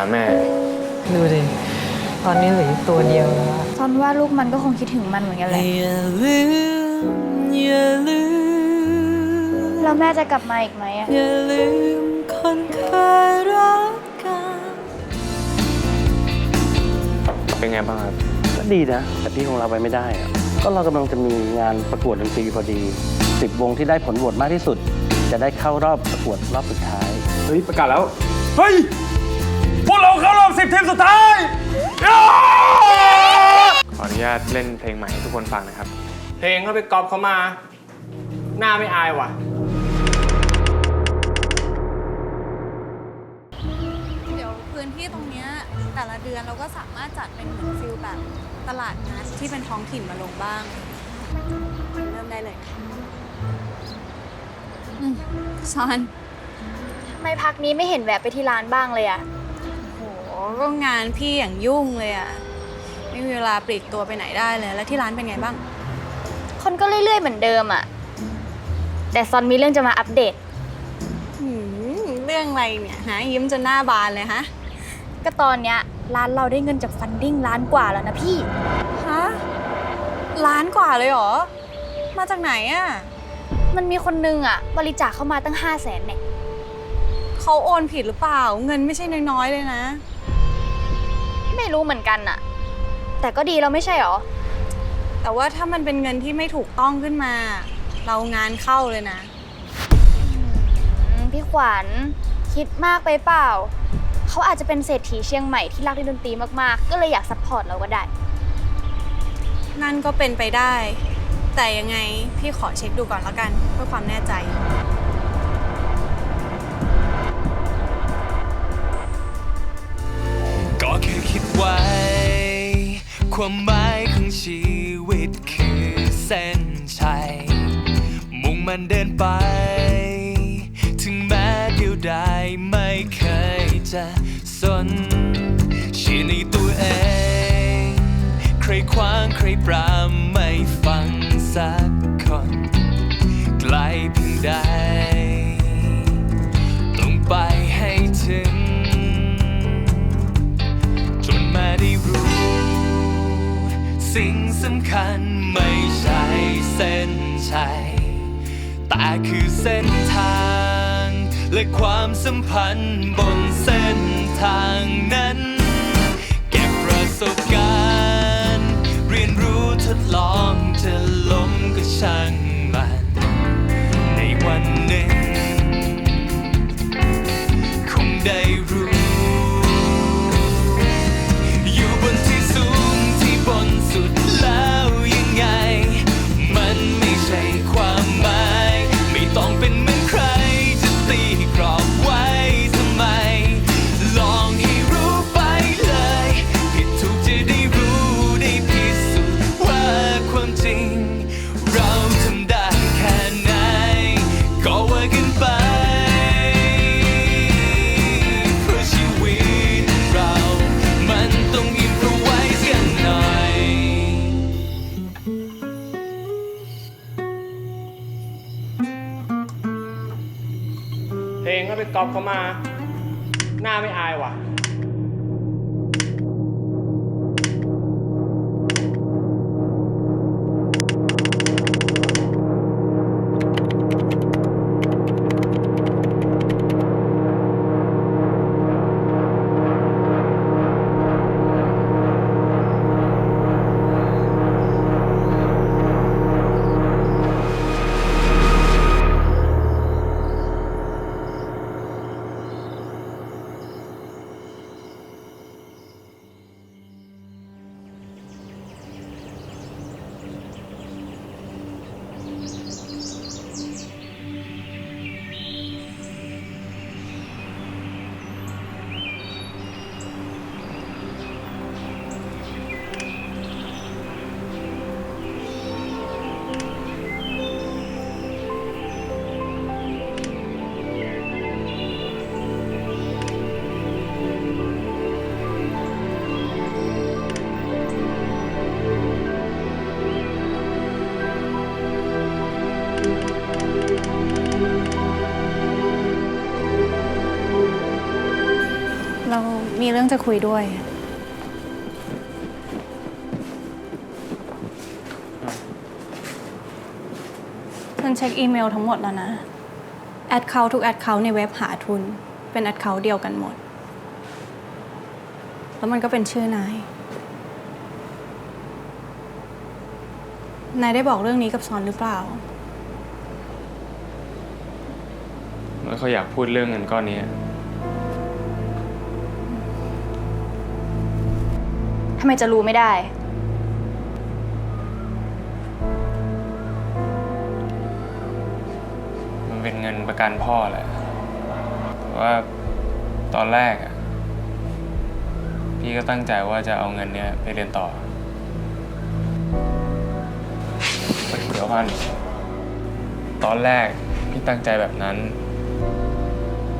าแม่ ดูดิ ตอนนี้เหลืออยู่ตัวเดียวแล้วอะซอนว่าลูกมันก็คงคิดถึงมันเหมือนกันแหละ อย่าลืม อย่าลืม แล้วแม่จะกลับมาอีกไหมอะอย่าลืมคนเคยรักกัน เป็นไงบ้างครับ ก็ดีนะ แต่พี่คงเราไปไม่ได้อะก็เรากำลังจะมีงานประกวดดนตรีพอดีสิบวงที่ได้ผลโหวตมากที่สุด จะได้เข้ารอบประกวดรอบสุดท้าย เฮ้ย ประกาศแล้ว เฮ้ยพวกเราเข้ารอบสิบทีมสุดท้าย ขออนุญาตเล่นเพลงใหม่ให้ทุกคนฟังนะครับ เพลงเขาไปกอบเขามา หน้าไม่อายว่ะ เดี๋ยวพื้นที่ตรงเนี้ยแต่ละเดือนเราก็สามารถจัดเป็นเหมือนฟิลแบบตลาดนัดที่เป็นท้องถิ่นมาลงบ้าง เริ่มได้เลยอืมซอน ทำไมพักนี้ไม่เห็นแวะไปที่ร้านบ้างเลยอะโห ก็งานพี่อย่างยุ่งเลยอะไม่มีเวลาปลีกตัวไปไหนได้เลย แล้วที่ร้านเป็นไงบ้าง คนก็เรื่อยๆเหมือนเดิมอะแต่ซอนมีเรื่องจะมาอัปเดต หืมเรื่องอะไรเนี่ยหายิ้มจนหน้าบานเลยฮะก็ตอนเนี้ยร้านเราได้เงินจากฟันดิ้งล้านกว่าแล้วนะพี่ ฮะล้านกว่าเลยเหรอ มาจากไหนอะมันมีคนนึงอะบริจาคเข้ามาตั้ง 5 0 0แสนเนี่ย เขาโอนผิดหรือเปล่า เงินไม่ใช่น้อยๆเลยนะ ไม่รู้เหมือนกันอะแต่ก็ดีเราไม่ใช่หรอ แต่ว่าถ้ามันเป็นเงินที่ไม่ถูกต้องขึ้นมา เรางานเข้าเลยนะ อืมพี่ขวัญคิดมากไปเปล่า เขาอาจจะเป็นเศรษฐีเชียงใหม่ที่รักดนตรีมากๆ ก็เลยอยากซัพพอร์ตเราก็ได้ นั่นก็เป็นไปได้ แต่ยังไงพี่ขอเช็คดูก่อนแล้วกัน เพื่อความแน่ใจ คิดไว้ ความหมายของชีวิตคือเส้นชัย มุ่งมันเดินไป ถึงแม้เดียวดายไม่เคยจะสนเชื่อในตัวเอง ใครขวางใครปรามไม่ฟังสักคน ไกลเพียงใด สิ่งสำคัญไม่ใช่เส้นชัยแต่คือเส้นทาง และความสัมพันธ์บนเส้นทางนั้น เก็บประสบการณ์ เรียนรู้ทดลองจะล้มก็ช่าง ลงก็ไปกอบเขามา หน้าไม่อายว่ะ รื่องจะคุยด้วย ฉันเช็คอีเมลทั้งหมดแล้วนะ แอดเคาทุกแอดเคาในเว็บหาทุน เป็นแอดเคาเดียวกันหมด แล้วมันก็เป็นชื่อนาย นายได้บอกเรื่องนี้กับซอนหรือเปล่าไม่ค่อยอยากพูดเรื่องเงินก้อนนี้ ทำไมจะรู้ไม่ได้ มันเป็นเงินประกันพ่อแหละแต่ว่าตอนแรกอะพี่ก็ตั้งใจว่าจะเอาเงินเนี้ยไปเรียนต่อเดี๋ยวพันตอนแรกพี่ตั้งใจแบบนั้น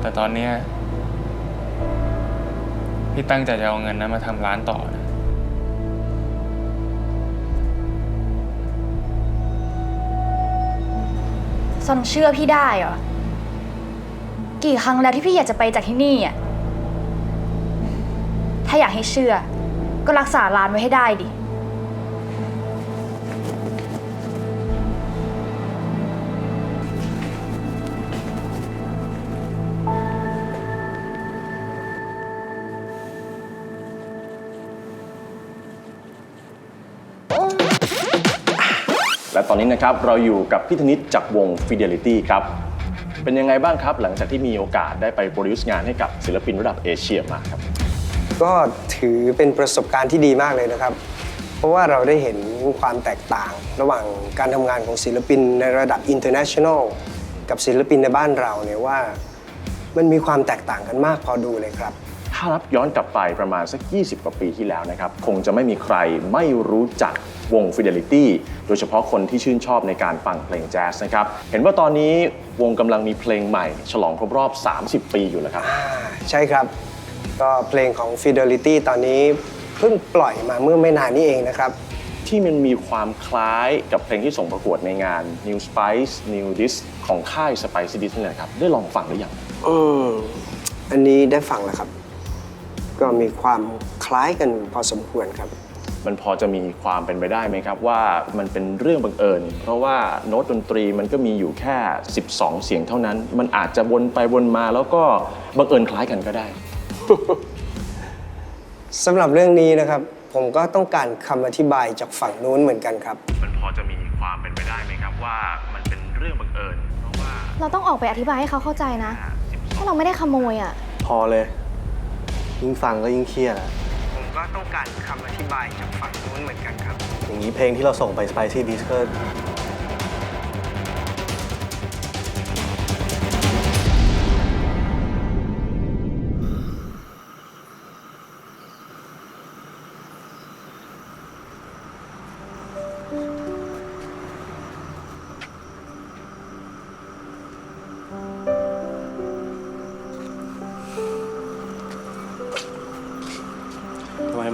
แต่ตอนเนี้ยพี่ตั้งใจจะเอาเงินนั้นมาทำร้านต่อนะ ซอนเชื่อพี่ได้เหรอ กี่ครั้งแล้วที่พี่อยากจะไปจากที่นี่อะ ถ้าอยากให้เชื่อ ก็รักษาร้านไว้ให้ได้ดิ นี้นะครับเราอยู่กับพี่ธนิตจากวง Fidelity ครับ เป็นยังไงบ้างครับ หลังจากที่มีโอกาสได้ไปโปรดิวซ์งานให้กับศิลปินระดับเอเชียมาครับ ก็ถือเป็นประสบการณ์ที่ดีมากเลยนะครับ เพราะว่าเราได้เห็นความแตกต่าง ระหว่างการทำงานของศิลปินในระดับ international กับศิลปินในบ้านเราเนี่ยว่า มันมีความแตกต่างกันมากพอดูเลยครับ ถ้ารับย้อนกลับไปประมาณสัก 20 กว่าปีที่แล้วนะครับ คงจะไม่มีใครไม่รู้จักวง Fidelity โดยเฉพาะคนที่ชื่นชอบในการฟังเพลงแจ๊สนะครับ เห็นว่าตอนนี้วงกำลังมีเพลงใหม่ ฉลองครบรอบ 30 ปีอยู่แล้วครับ ใช่ครับ ก็เพลงของ Fidelity ตอนนี้เพิ่งปล่อยมาเมื่อไม่นานนี้เองนะครับ ที่มันมีความคล้ายกับเพลงที่ส่งประกวดในงาน New Spice New Disc ของค่าย Spice Disc นี่แหละครับ ได้ลองฟังหรือยัง อืม อันนี้ได้ฟังแล้วครับ ก็มีความคล้ายกันพอสมควรครับ มันพอจะมีความเป็นไปได้ไหมครับ ว่ามันเป็นเรื่องบังเอิญ เพราะว่าโน้ตดนตรีมันก็มีอยู่แค่ 12 เสียงเท่านั้น มันอาจจะวนไปวนมาแล้วก็บังเอิญคล้ายกันก็ได้ สำหรับเรื่องนี้นะครับ ผมก็ต้องการคำอธิบายจากฝั่งนู้นเหมือนกันครับ มันพอจะมีความเป็นไปได้ไหมครับว่ามันเป็นเรื่องบังเอิญ เพราะว่าเราต้องออกไปอธิบายให้เขาเข้าใจนะ ถ้าเราไม่ได้ขโมยอะ พอเลย ยิ่งฟังก็ยิ่งเครียดอะผมก็ต้องการคำอธิบายจากฝั่งนู้นเหมือนกันครับ อย่างนี้เพลงที่เราส่งไป Spicy Beats ก็ทำ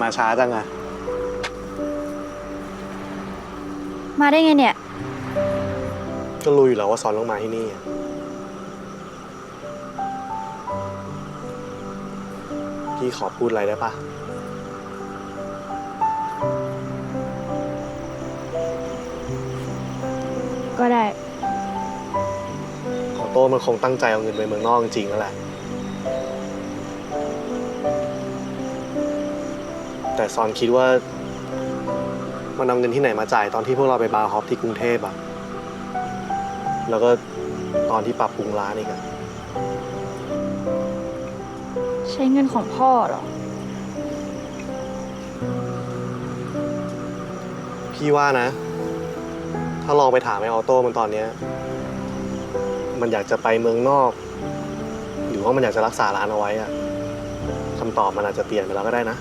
มาช้าจังอะมาได้ไงเนี่ย ก็รู้อยู่แล้วว่าสอนลงมาที่นี่อะพี่ขอพูดอะไรได้ปะก็ได้ ขอโต้มันคงตั้งใจเอาเงินไปเมืองนอกจริงๆแล้วแหละ แต่ซอนคิดว่า มันเอาเงินที่ไหนมาจ่ายตอนที่พวกเราไปบาร์ฮอปที่กรุงเทพอะแล้วก็ตอนที่ปรับปรุงร้านอีกอะใช้เงินของพ่อเหรอ พี่ว่านะ ถ้าลองไปถามไอออโต้มันตอนเนี้ย มันอยากจะไปเมืองนอก หรือว่ามันอยากจะรักษาร้านเอาไว้อะคำตอบมันอาจจะเปลี่ยนไปแล้วก็ได้นะ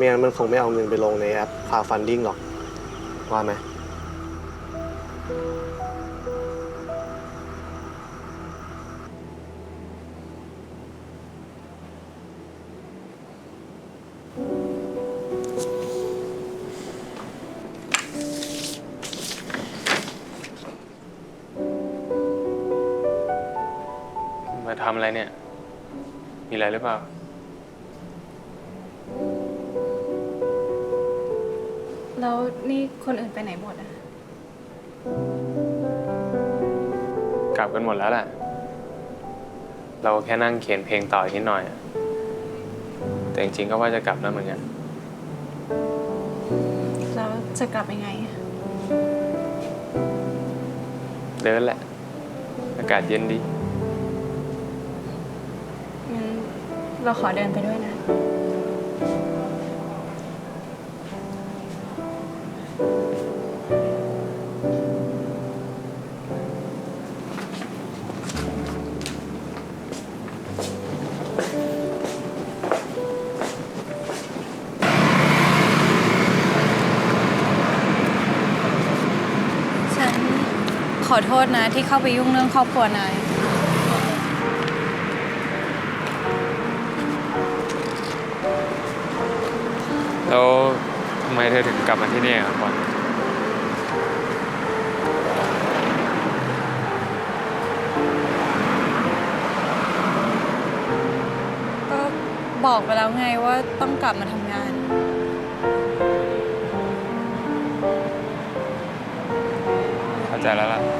ไม่งั้นมันคงไม่เอาเงินไปลงในแอปพาฟันดิ้งหรอก ว่าไหม มาทำอะไรเนี่ย มีอะไรหรือเปล่า แล้วนี่คนอื่นไปไหนหมดอะกลับกันหมดแล้วแหละ เราแค่นั่งเขียนเพลงต่ออีกนิดหน่อยอะแต่จริงๆก็ว่าจะกลับแล้วเหมือนกัน แล้วจะกลับยังไงอะเดินแหละ อากาศเย็นดี งั้นเราขอเดินไปด้วยนะ ขอโทษนะที่เข้าไปยุ่งเรื่องครอบครัวนาย แล้วทำไมเธอถึงกลับมาที่นี่ครับบอลก็บอกไปแล้วไงว่าต้องกลับมาทำงาน เข้าใจแล้วล่ะ